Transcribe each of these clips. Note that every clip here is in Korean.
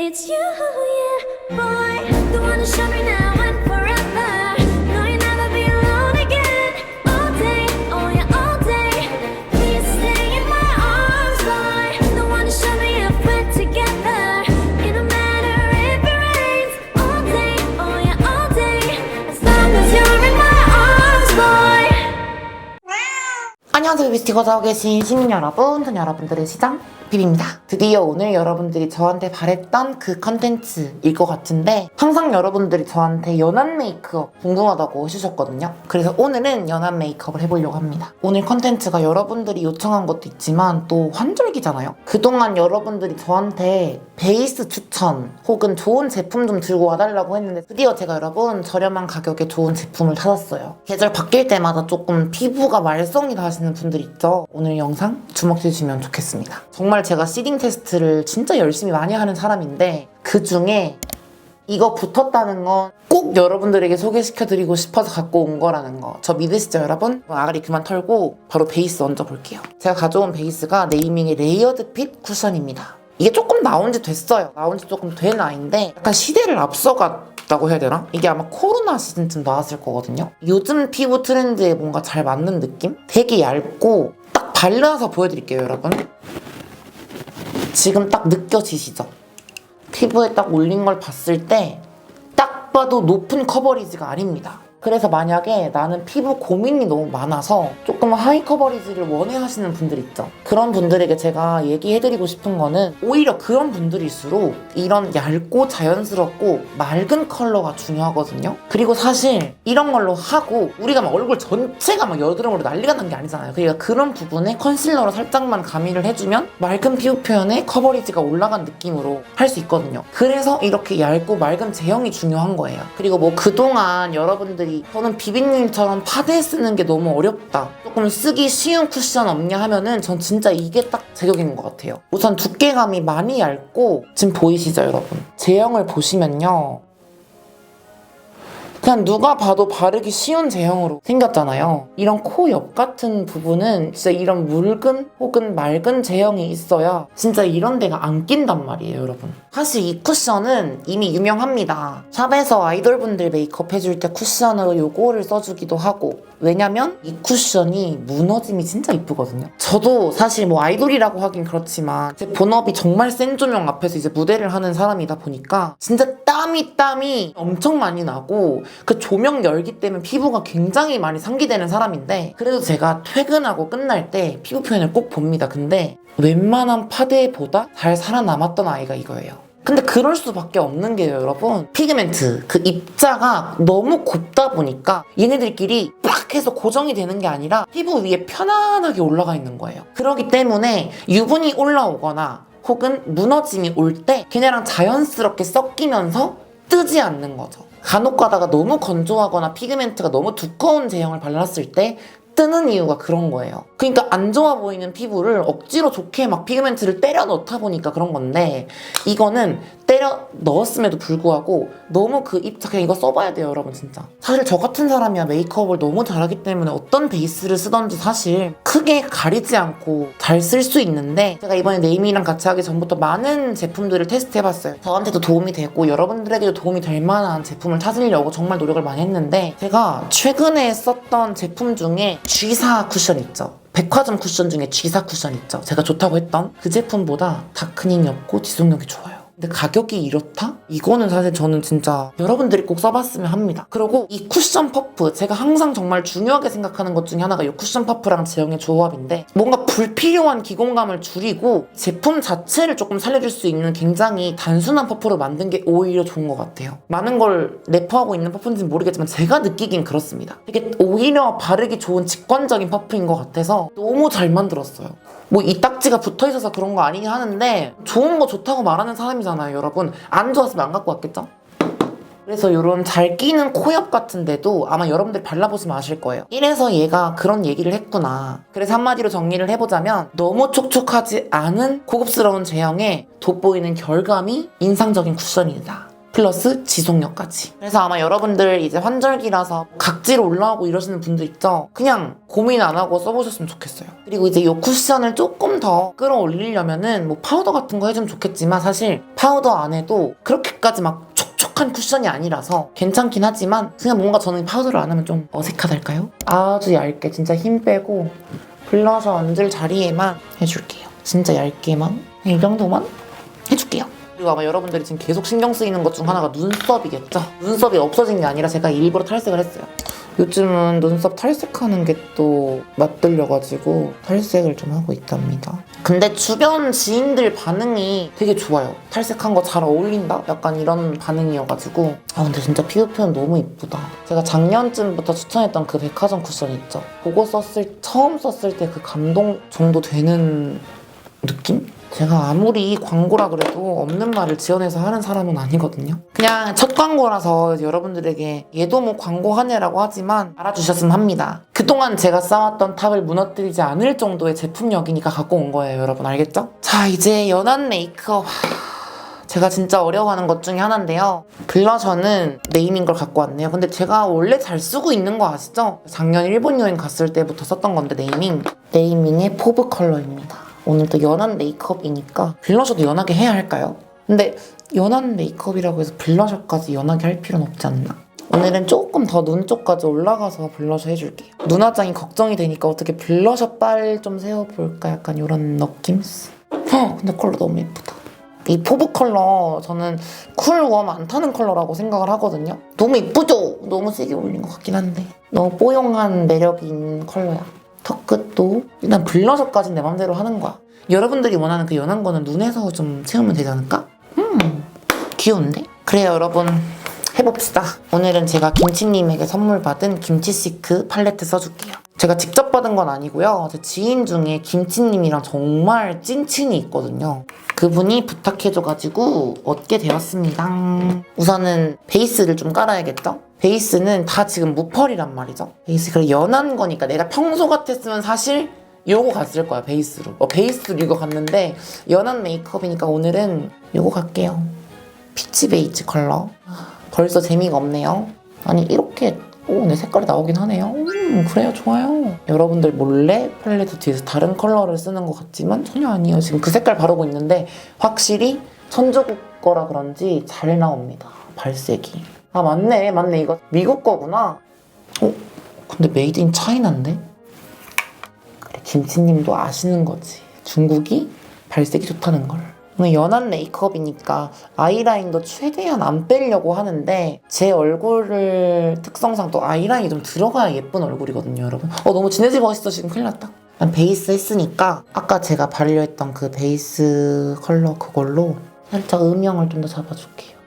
It's you, yeah, boy. The one to show me now and forever. No, you'll never be alone again. All day, oh yeah, all day. Please stay in my arms, boy. The one to show me if we're together. It don't matter if it rains. All day, oh yeah, all day. As long as you're in my arms, boy. 안녕하세요 하고 계신 시민 여러분 전 여러분들의 시장 비비입니다. 드디어 오늘 여러분들이 저한테 바랬던 그 컨텐츠일 것 같은데 항상 여러분들이 저한테 연한 메이크업 궁금하다고 해주셨거든요. 그래서 오늘은 연한 메이크업을 해보려고 합니다. 오늘 컨텐츠가 여러분들이 요청한 것도 있지만 또 환절기잖아요. 그동안 여러분들이 저한테 베이스 추천 혹은 좋은 제품 좀 들고 와달라고 했는데 드디어 제가 여러분 저렴한 가격에 좋은 제품을 찾았어요. 계절 바뀔 때마다 조금 피부가 말썽이 나시는 분들 있죠. 오늘 영상 주목해주시면 좋겠습니다. 정말 제가 시딩 테스트를 진짜 열심히 많이 하는 사람인데 그 중에 이거 붙었다는 건 꼭 여러분들에게 소개시켜드리고 싶어서 갖고 온 거라는 거. 저 믿으시죠, 여러분? 아가리 그만 털고 바로 베이스 얹어볼게요. 제가 가져온 베이스가 네이밍의 레이어드 핏 쿠션입니다. 이게 조금 나온 지 됐어요. 나온 지 조금 된 아이인데 약간 시대를 앞서갔다고 해야 되나? 이게 아마 코로나 시즌쯤 나왔을 거거든요. 요즘 피부 트렌드에 뭔가 잘 맞는 느낌? 되게 얇고 딱 발라서 보여드릴게요, 여러분. 지금 딱 느껴지시죠? 피부에 딱 올린 걸 봤을 때 딱 봐도 높은 커버리지가 아닙니다. 그래서 만약에 나는 피부 고민이 너무 많아서 조금 하이 커버리지를 원해 하시는 분들 있죠. 그런 분들에게 제가 얘기해드리고 싶은 거는 오히려 그런 분들일수록 이런 얇고 자연스럽고 맑은 컬러가 중요하거든요. 그리고 사실 이런 걸로 하고 우리가 막 얼굴 전체가 막 여드름으로 난리가 난 게 아니잖아요. 그러니까 그런 부분에 컨실러로 살짝만 가미를 해주면 맑은 피부 표현에 커버리지가 올라간 느낌으로 할 수 있거든요. 그래서 이렇게 얇고 맑은 제형이 중요한 거예요. 그리고 뭐 그동안 여러분들이 저는 비비님처럼 파데 쓰는 게 너무 어렵다. 조금 쓰기 쉬운 쿠션 없냐 하면은 전 진짜 이게 딱 제격인 것 같아요. 우선 두께감이 많이 얇고 지금 보이시죠 여러분? 제형을 보시면요. 그냥 누가 봐도 바르기 쉬운 제형으로 생겼잖아요. 이런 코 옆 같은 부분은 진짜 이런 묽은 혹은 맑은 제형이 있어야 진짜 이런 데가 안 낀단 말이에요, 여러분. 사실 이 쿠션은 이미 유명합니다. 샵에서 아이돌분들 메이크업 해줄 때 쿠션으로 요거를 써주기도 하고 왜냐면 이 쿠션이 무너짐이 진짜 이쁘거든요. 저도 사실 뭐 아이돌이라고 하긴 그렇지만 제 본업이 정말 센 조명 앞에서 이제 무대를 하는 사람이다 보니까 진짜 땀이 땀이 엄청 많이 나고 그 조명 열기 때문에 피부가 굉장히 많이 상기되는 사람인데 그래도 제가 퇴근하고 끝날 때 피부 표현을 꼭 봅니다. 근데 웬만한 파데보다 잘 살아남았던 아이가 이거예요. 근데 그럴 수밖에 없는 게요, 여러분. 피그멘트, 그 입자가 너무 곱다 보니까 얘네들끼리 빡 해서 고정이 되는 게 아니라 피부 위에 편안하게 올라가 있는 거예요. 그렇기 때문에 유분이 올라오거나 혹은 무너짐이 올 때 걔네랑 자연스럽게 섞이면서 뜨지 않는 거죠. 간혹 가다가 너무 건조하거나 피그멘트가 너무 두꺼운 제형을 발랐을 때 뜨는 이유가 그런 거예요. 그러니까 안 좋아 보이는 피부를 억지로 좋게 막 피그멘트를 때려 넣다 보니까 그런 건데 이거는 때려 넣었음에도 불구하고 너무 그 입자 그냥 이거 써봐야 돼요 여러분 진짜. 사실 저 같은 사람이야. 메이크업을 너무 잘하기 때문에 어떤 베이스를 쓰던지 사실 크게 가리지 않고 잘 쓸 수 있는데 제가 이번에 네이밍이랑 같이 하기 전부터 많은 제품들을 테스트해봤어요. 저한테도 도움이 되고 여러분들에게도 도움이 될 만한 제품을 찾으려고 정말 노력을 많이 했는데 제가 최근에 썼던 제품 중에 G사 쿠션 있죠. 백화점 쿠션 중에 G사 쿠션 있죠. 제가 좋다고 했던 그 제품보다 다크닝이 없고 지속력이 좋아요 근데 가격이 이렇다? 이거는 사실 저는 진짜 여러분들이 꼭 써봤으면 합니다. 그리고 이 쿠션 퍼프 제가 항상 정말 중요하게 생각하는 것 중에 하나가 이 쿠션 퍼프랑 제형의 조합인데 뭔가 불필요한 기공감을 줄이고 제품 자체를 조금 살려줄 수 있는 굉장히 단순한 퍼프로 만든 게 오히려 좋은 것 같아요. 많은 걸 내포하고 있는 퍼프인지는 모르겠지만 제가 느끼긴 그렇습니다. 이게 오히려 바르기 좋은 직관적인 퍼프인 것 같아서 너무 잘 만들었어요. 뭐 이 딱지가 붙어 있어서 그런 거 아니긴 하는데 좋은 거 좋다고 말하는 사람이 잖아요, 여러분. 안 좋았으면 안 갖고 왔겠죠? 그래서 이런 잘 끼는 코옆 같은데도 아마 여러분들 발라보시면 아실 거예요. 이래서 얘가 그런 얘기를 했구나. 그래서 한마디로 정리를 해보자면 너무 촉촉하지 않은 고급스러운 제형에 돋보이는 결감이 인상적인 쿠션이다. 플러스 지속력까지. 그래서 아마 여러분들 이제 환절기라서 각질 올라오고 이러시는 분들 있죠? 그냥 고민 안 하고 써보셨으면 좋겠어요. 그리고 이제 이 쿠션을 조금 더 끌어올리려면은 뭐 파우더 같은 거 해주면 좋겠지만 사실 파우더 안 해도 그렇게까지 막 촉촉한 쿠션이 아니라서 괜찮긴 하지만 그냥 뭔가 저는 파우더를 안 하면 좀 어색하달까요? 아주 얇게 진짜 힘 빼고 블러셔 얹을 자리에만 해줄게요. 진짜 얇게만 이 정도만 해줄게요. 그리고 아마 여러분들이 지금 계속 신경 쓰이는 것 중 하나가 눈썹이겠죠? 눈썹이 없어진 게 아니라 제가 일부러 탈색을 했어요. 요즘은 눈썹 탈색하는 게 또 맞들려가지고 탈색을 좀 하고 있답니다. 근데 주변 지인들 반응이 되게 좋아요. 탈색한 거 잘 어울린다? 약간 이런 반응이어가지고 아 근데 진짜 피부 표현 너무 이쁘다. 제가 작년쯤부터 추천했던 그 백화점 쿠션 있죠? 그거 썼을 처음 썼을 때 그 감동 정도 되는 느낌? 제가 아무리 광고라 그래도 없는 말을 지어내서 하는 사람은 아니거든요. 그냥 첫 광고라서 여러분들에게 얘도 뭐 광고하네라고 하지만 알아주셨으면 합니다. 그동안 제가 쌓았던 탑을 무너뜨리지 않을 정도의 제품력이니까 갖고 온 거예요, 여러분. 알겠죠? 자, 이제 연한 메이크업. 제가 진짜 어려워하는 것 중에 하나인데요. 블러셔는 네이밍 걸 갖고 왔네요. 근데 제가 원래 잘 쓰고 있는 거 아시죠? 작년 일본 여행 갔을 때부터 썼던 건데 네이밍. 네이밍의 포브 컬러입니다. 오늘 또 연한 메이크업이니까 블러셔도 연하게 해야 할까요? 근데 연한 메이크업이라고 해서 블러셔까지 연하게 할 필요는 없지 않나? 오늘은 조금 더 눈 쪽까지 올라가서 블러셔 해줄게요. 눈화장이 걱정이 되니까 어떻게 블러셔 빨 좀 세워볼까? 약간 이런 느낌? 어, 근데 컬러 너무 예쁘다. 이 포브 컬러 저는 쿨웜 안 타는 컬러라고 생각을 하거든요. 너무 이쁘죠? 너무 세게 올린 것 같긴 한데 너무 뽀용한 있는 컬러야. 턱 끝도 일단 블러셔까지 내 맘대로 하는 거야. 여러분들이 원하는 그 연한 거는 눈에서 좀 채우면 되지 않을까? 음 귀여운데? 그래요 여러분 해봅시다. 오늘은 제가 김치님에게 선물 받은 김치시크 팔레트 써줄게요. 제가 직접 받은 건 아니고요. 제 지인 중에 김치님이랑 정말 찐친이 있거든요. 그분이 부탁해줘가지고 얻게 되었습니다. 우선은 베이스를 좀 깔아야겠죠? 베이스는 다 지금 무펄이란 말이죠. 베이스 그래 연한 거니까 내가 평소 같았으면 사실 요거 갔을 거야 베이스로. 어, 베이스로 이거 갔는데 연한 메이크업이니까 오늘은 요거 갈게요. 피치 베이지 컬러. 벌써 재미가 없네요. 아니 이렇게 오, 내 색깔이 나오긴 하네요. 음, 그래요, 좋아요. 여러분들 몰래 팔레트 뒤에서 다른 컬러를 쓰는 것 같지만 전혀 아니에요. 지금 그 색깔 바르고 있는데 확실히 천조국 거라 그런지 잘 나옵니다. 발색이. 아, 맞네, 맞네. 이거 미국 거구나. 어? 근데 메이드 인 차이나인데? 그래, 김치님도 아시는 거지. 중국이 발색이 좋다는 걸. 오늘 연한 메이크업이니까 아이라인도 최대한 안 빼려고 하는데 제 얼굴을 특성상 또 아이라인이 좀 들어가야 예쁜 얼굴이거든요, 여러분. 어, 너무 진해지고 있어. 지금 큰일 났다. 난 베이스 했으니까 아까 제가 바르려 했던 그 베이스 컬러 그걸로 살짝 음영을 좀 더 잡아줄게요.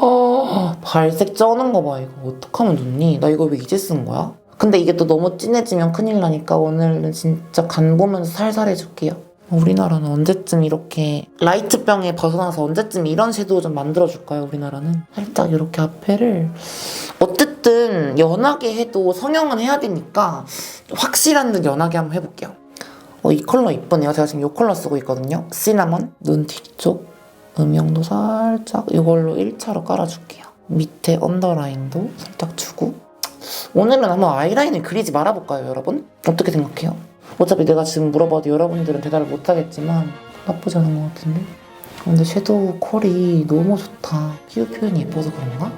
어, 발색 쩌는 거 봐, 이거. 어떡하면 좋니? 나 이거 왜 이제 쓴 거야? 근데 이게 또 너무 진해지면 큰일 나니까 오늘은 진짜 간 보면서 살살 해줄게요. 우리나라는 언제쯤 이렇게 라이트병에 벗어나서 언제쯤 이런 섀도우 좀 만들어줄까요, 우리나라는? 살짝 이렇게 앞에를. 어쨌든 연하게 해도 성형은 해야 되니까 확실한 듯 연하게 한번 해볼게요. 어, 이 컬러 이쁘네요. 제가 지금 이 컬러 쓰고 있거든요. 시나몬. 눈 뒤쪽 음영도 살짝 이걸로 1차로 깔아줄게요. 밑에 언더라인도 살짝 주고 오늘은 한번 아이라인을 그리지 말아볼까요, 여러분? 어떻게 생각해요? 어차피 내가 지금 물어봐도 여러분들은 대답을 못하겠지만 나쁘지 않은 것 같은데? 근데 섀도우 컬이 너무 좋다. 피부 표현이 예뻐서 그런가?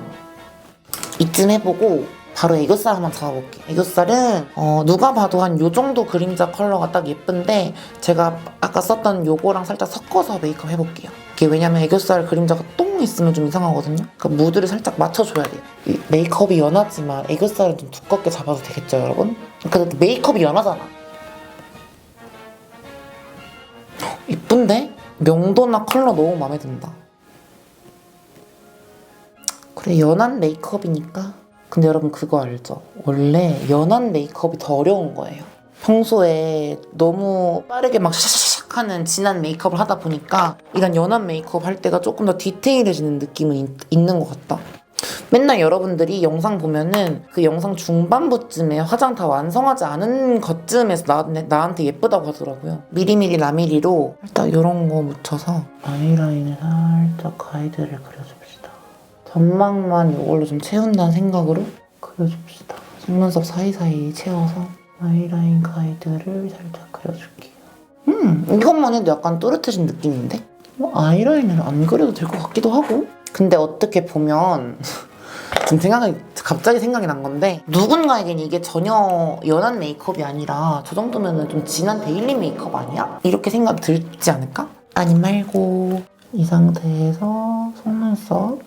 이쯤 해보고 바로 애교살 한번 잡아볼게. 애교살은 어, 누가 봐도 한 요 정도 그림자 컬러가 딱 예쁜데 제가 아까 썼던 요거랑 살짝 섞어서 메이크업 해볼게요. 이게 왜냐면 애교살 그림자가 똥 있으면 좀 이상하거든요. 그 무드를 살짝 맞춰줘야 돼요. 이 메이크업이 연하지만 애교살은 좀 두껍게 잡아도 되겠죠, 여러분? 그래도 메이크업이 연하잖아. 이쁜데? 명도나 컬러 너무 마음에 든다. 그래 연한 메이크업이니까 근데 여러분 그거 알죠? 원래 연한 메이크업이 더 어려운 거예요 평소에 너무 빠르게 막 샤샤샥 하는 진한 메이크업을 하다 보니까 이런 연한 메이크업 할 때가 조금 더 디테일해지는 느낌은 있, 있는 것 같다 맨날 여러분들이 영상 보면은 그 영상 중반부쯤에 화장 다 완성하지 않은 것쯤에서 나, 나한테 예쁘다고 하더라고요. 미리미리 라미리로 일단 이런 거 묻혀서 아이라인에 살짝 가이드를 그려줍시다. 점막만 이걸로 좀 채운다는 생각으로 그려줍시다. 속눈썹 사이사이 채워서 아이라인 가이드를 살짝 그려줄게요. 음, 이것만 해도 약간 또렷해진 느낌인데? 뭐 아이라인을 안 그려도 될 것 같기도 하고. 근데 어떻게 보면 지금 생각이 갑자기 생각이 난 건데 누군가에겐 이게 전혀 연한 메이크업이 아니라 저 정도면은 좀 진한 데일리 메이크업 아니야? 이렇게 생각 들지 않을까? 아니 말고 이 상태에서 속눈썹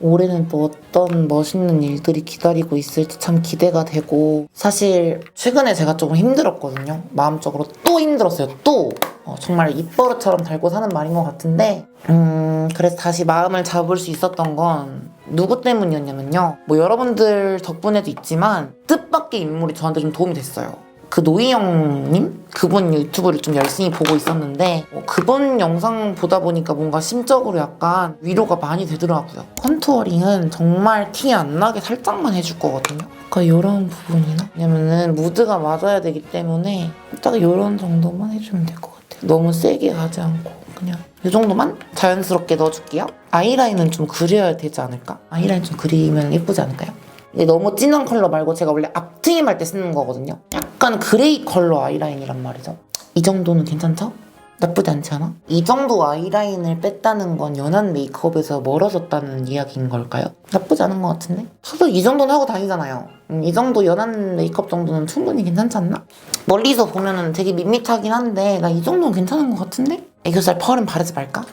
올해는 또 어떤 멋있는 일들이 기다리고 있을지 참 기대가 되고. 사실 최근에 제가 조금 힘들었거든요. 마음적으로 또 힘들었어요. 또. 어, 정말 입버릇처럼 달고 사는 말인 것 같은데. 음 그래서 다시 마음을 잡을 수 있었던 건 누구 때문이었냐면요. 뭐 여러분들 덕분에도 있지만 뜻밖의 인물이 저한테 좀 도움이 됐어요 그 노희영님 그분 유튜브를 좀 열심히 보고 있었는데 어, 그분 영상 보다 보니까 뭔가 심적으로 약간 위로가 많이 되더라고요. 컨투어링은 정말 티 안 나게 살짝만 해줄 거거든요. 그러니까 이런 부분이나 왜냐면은 무드가 맞아야 되기 때문에 딱 이런 정도만 해주면 될 것 같아요. 너무 세게 하지 않고 그냥 이 정도만 자연스럽게 넣어줄게요. 아이라인은 좀 그려야 되지 않을까? 아이라인 좀 그리면 예쁘지 않을까요? 근데 너무 진한 컬러 말고 제가 원래 앞트임 할 때 쓰는 거거든요. 약간 그레이 컬러 아이라인이란 말이죠. 이 정도는 괜찮죠? 나쁘지 않지 않아? 이 정도 아이라인을 뺐다는 건 연한 메이크업에서 멀어졌다는 이야기인 걸까요? 나쁘지 않은 것 같은데? 저도 이 정도는 하고 다니잖아요. 음, 이 정도 연한 메이크업 정도는 충분히 괜찮지 않나? 멀리서 보면은 되게 밋밋하긴 한데 나 이 정도는 괜찮은 것 같은데? 애교살 펄은 바르지 말까?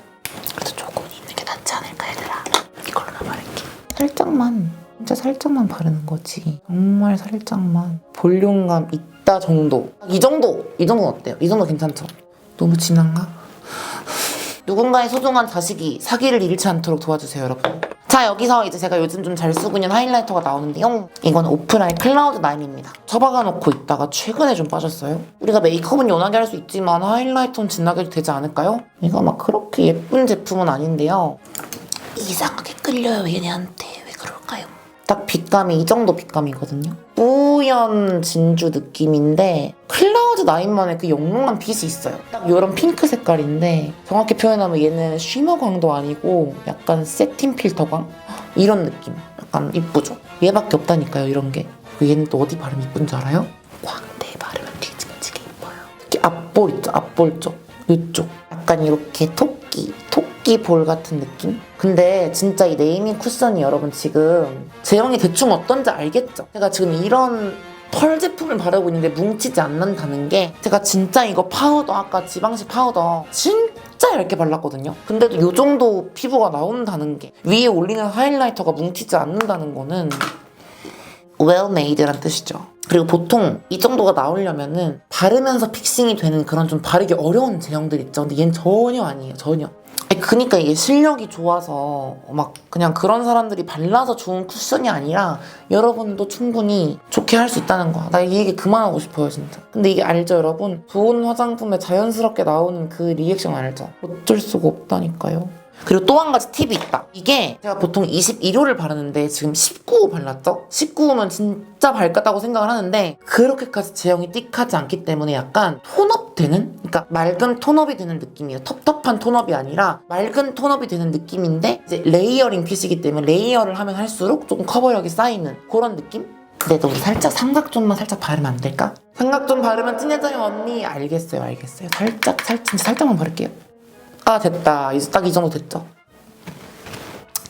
그래도 조금 있는 게 낫지 않을까 얘들아 이걸로만 바를게 살짝만 진짜 살짝만 바르는 거지 정말 살짝만 볼륨감 있다 정도 이 정도 이 정도는 어때요? 이 정도 괜찮죠? 너무 진한가? 누군가의 소중한 자식이 사기를 잃지 않도록 도와주세요 여러분 자 여기서 이제 제가 요즘 좀 잘 쓰고 있는 하이라이터가 나오는데요 이건 오프라인 클라우드 9입니다 처박아 놓고 있다가 최근에 좀 빠졌어요 우리가 메이크업은 연하게 할 수 있지만 하이라이터는 진하게 해도 되지 않을까요? 이거 막 그렇게 예쁜 제품은 아닌데요 이상하게 끌려요 얘네한테? 딱 빛감이 이 정도 빛감이거든요. 뿌연 진주 느낌인데 클라우드 나인만의 그 영롱한 빛이 있어요. 딱 이런 핑크 색깔인데 정확히 표현하면 얘는 쉬머 광도 아니고 약간 세팅 필터 광? 이런 느낌. 약간 이쁘죠? 얘밖에 없다니까요 이런 게. 그리고 얘는 또 어디 바르면 이쁜 줄 알아요? 광대에 바르면 뒤집어지게 이뻐요. 특히 앞볼 있죠? 앞볼 쪽. 이쪽 약간 이렇게 토끼 토끼 볼 같은 느낌? 근데 진짜 이 네이밍 쿠션이 여러분 지금 제형이 대충 어떤지 알겠죠? 제가 지금 이런 펄 제품을 바르고 있는데 뭉치지 않는다는 게 제가 진짜 이거 파우더 아까 지방시 파우더 진짜 얇게 발랐거든요 근데도 이 정도 피부가 나온다는 게 위에 올리는 하이라이터가 뭉치지 않는다는 거는 well made란 뜻이죠. 그리고 보통 이 정도가 나오려면은 바르면서 픽싱이 되는 그런 좀 바르기 어려운 제형들 있죠. 근데 얘는 전혀 아니에요. 전혀. 그니까 이게 실력이 좋아서 막 그냥 그런 사람들이 발라서 좋은 쿠션이 아니라 여러분도 충분히 좋게 할 수 있다는 거야. 나 이 얘기 그만하고 싶어요, 진짜. 근데 이게 알죠, 여러분? 좋은 화장품에 자연스럽게 나오는 그 리액션 알죠? 어쩔 수가 없다니까요. 그리고 또 한 가지 팁이 있다. 이게 제가 보통 21호를 바르는데 지금 19호 발랐죠? 19호면 진짜 밝았다고 생각을 하는데 그렇게까지 제형이 띡하지 않기 때문에 약간 톤업 되는? 그러니까 맑은 톤업이 되는 느낌이에요. 텁텁한 톤업이 아니라 맑은 톤업이 되는 느낌인데 이제 레이어링 핏이기 때문에 레이어를 하면 할수록 조금 커버력이 쌓이는 그런 느낌? 근데도 우리 살짝 삼각존만 살짝 바르면 안 될까? 삼각존 바르면 진해져요 언니 알겠어요 알겠어요 살짝 살짝 살짝만 바를게요 아 됐다. 이제 딱 이 정도 됐죠.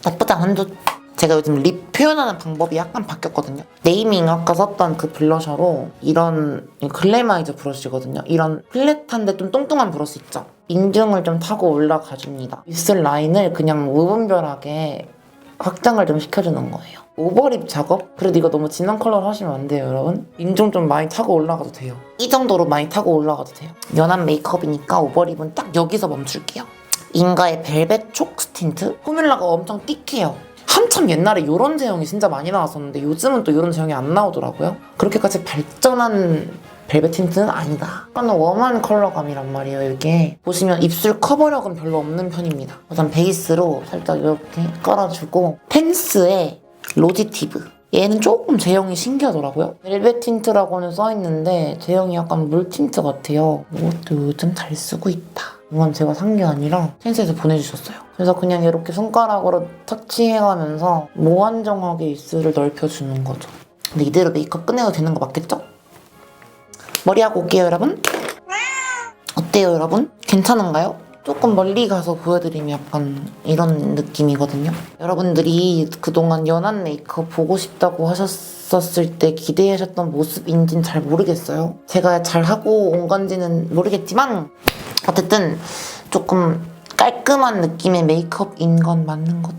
나쁘지 않은 듯 제가 요즘 립 표현하는 방법이 약간 바뀌었거든요. 네이밍 아까 썼던 그 블러셔로 이런 글래마이저 브러쉬거든요. 이런 플랫한데 좀 뚱뚱한 브러쉬 있죠? 인중을 좀 타고 올라가 줍니다. 입술 라인을 그냥 무분별하게 확장을 좀 시켜주는 거예요 오버립 작업? 그래도 이거 너무 진한 컬러로 하시면 안 돼요 여러분 인중 좀 많이 타고 올라가도 돼요 이 정도로 많이 타고 올라가도 돼요 연한 메이크업이니까 오버립은 딱 여기서 멈출게요 인가의 벨벳 촉 스 틴트 포뮬라가 엄청 띡해요 한참 옛날에 이런 제형이 진짜 많이 나왔었는데 요즘은 또 이런 제형이 안 나오더라고요 그렇게까지 발전한 벨벳 틴트는 아니다. 약간 웜한 컬러감이란 말이에요, 이게. 보시면 입술 커버력은 별로 없는 편입니다. 우선 베이스로 살짝 이렇게 깔아주고 펜스에 로지티브. 얘는 조금 제형이 신기하더라고요. 벨벳 틴트라고는 써있는데 제형이 약간 물 틴트 같아요. 이것도 요즘 잘 쓰고 있다. 이건 제가 산 게 아니라 센스에서 보내주셨어요. 그래서 그냥 이렇게 손가락으로 터치해가면서 모안정하게 입술을 넓혀주는 거죠. 근데 이대로 메이크업 끝내도 되는 거 맞겠죠? 머리하고 올게요, 여러분. 어때요, 여러분? 괜찮은가요? 조금 멀리 가서 보여드리면 약간 이런 느낌이거든요. 여러분들이 그동안 연한 메이크업 보고 싶다고 하셨었을 때 기대하셨던 모습인지는 잘 모르겠어요. 제가 잘 하고 온 건지는 모르겠지만 어쨌든 조금 깔끔한 느낌의 메이크업인 건 맞는 것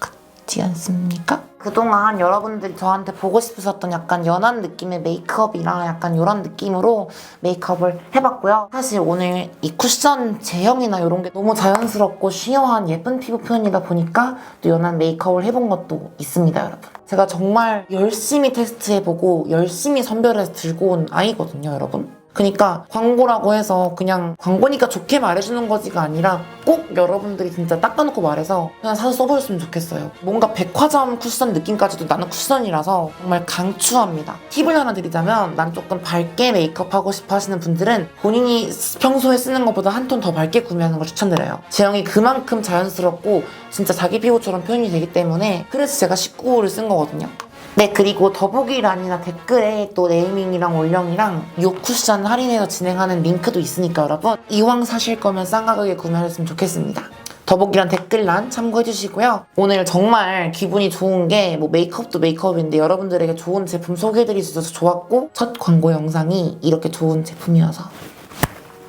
같지 않습니까? 그동안 여러분들이 저한테 보고 싶으셨던 약간 연한 느낌의 메이크업이랑 약간 이런 느낌으로 메이크업을 해봤고요. 사실 오늘 이 쿠션 제형이나 이런 게 너무 자연스럽고 쉬어한 예쁜 피부 표현이다 보니까 또 연한 메이크업을 해본 것도 있습니다, 여러분. 제가 정말 열심히 테스트해보고 열심히 선별해서 들고 온 아이거든요, 여러분. 그니까 광고라고 해서 그냥 광고니까 좋게 말해주는 거지가 아니라 꼭 여러분들이 진짜 닦아놓고 말해서 그냥 사서 써보셨으면 좋겠어요. 뭔가 백화점 쿠션 느낌까지도 나는 쿠션이라서 정말 강추합니다. 팁을 하나 드리자면 난 조금 밝게 메이크업 하고 싶어 하시는 분들은 본인이 평소에 쓰는 것보다 한 톤 더 밝게 구매하는 걸 추천드려요. 제형이 그만큼 자연스럽고 진짜 자기 피부처럼 표현이 되기 때문에 그래서 제가 19호를 쓴 거거든요. 네 그리고 더보기란이나 댓글에 또 네이밍이랑 올영이랑 요 쿠션 할인해서 진행하는 링크도 있으니까 여러분 이왕 사실 거면 싼 가격에 구매하셨으면 좋겠습니다 더보기란 댓글란 참고해 주시고요 오늘 정말 기분이 좋은 게 뭐 메이크업도 메이크업인데 여러분들에게 좋은 제품 소개해드릴 수 있어서 좋았고 첫 광고 영상이 이렇게 좋은 제품이어서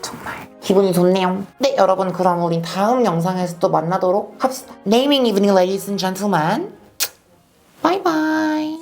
정말 기분이 좋네요. 네, 여러분 그럼 우린 다음 영상에서 또 만나도록 합시다. Evening, ladies and gentlemen. Bye bye.